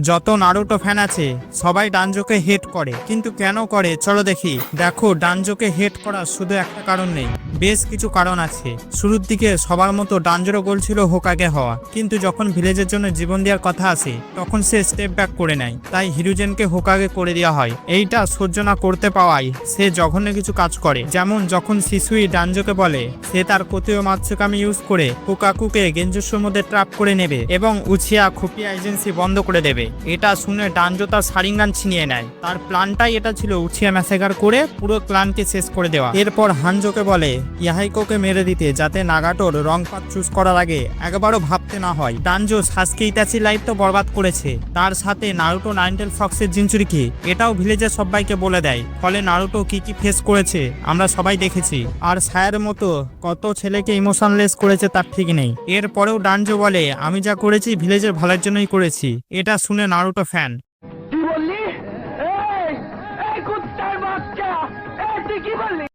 যত Naruto fan আছে, সবাই ডানজোকে হেট করে। কিন্তু কেন করে? চলো দেখি। দেখো, ডানজোকে হেট করার শুধু একটা কারণ নেই। বেশ কিছু কারণ আছে। শুরুর দিকে সবার মতো ডানজোরও গোল ছিল হোকাগে হওয়া। কিন্তু যখন ভিলেজের জন্য জীবন দেওয়ার কথা আসে, তখন সে স্টেপ ব্যাক করে নেয়। তাই হিরুজেনকে হোকাগে করে দেওয়া হয়। এইটা সহ্য না করতে পাওয়ায় সে জঘন্য কিছু কাজ করে। যেমন যখন শিশুই ডানজোকে বলে, সে তার কোতীয় মাতসুকামি ইউজ করে হোকাকুকে গেঞ্জুসুর মধ্যে ট্রাপ করে নেবে এবং উছিয়া খুপিয়া এজেন্সি বন্ধ করে দেবে। এটা শুনে ডানজো তার সারিঙ্গান ছিনিয়ে নেয়। তার প্ল্যানটাই এটা ছিল উঠিয়া ম্যাসেগার করে পুরো ক্লানকে শেষ করে দেওয়া। এরপর হানজোকে বলে, ইয়াহাইকোকে মেরে দিতে যাতে নাগাটোর রং পাত চুজ করার আগে একবারও ভাবতে না হয়। ডানজো সাসকে ইতাচি লাইফ তো বরবাদ করেছে। তার সাথে নারুটো নাইনটেল ফক্সের জিঞ্চুরিকে এটাও ভিলেজের সবাইকে বলে দেয়। ফলে নারুটো কি কি ফেস করেছে, আমরা সবাই দেখেছি। আর সায়ের মতো কত ছেলেকে ইমোশনলেস করেছে তার ঠিক নেই। এরপরেও ডানজো বলে, আমি যা করেছি ভিলেজের ভালোর জন্যই করেছি। এটা শুনে নারুটো ফ্যান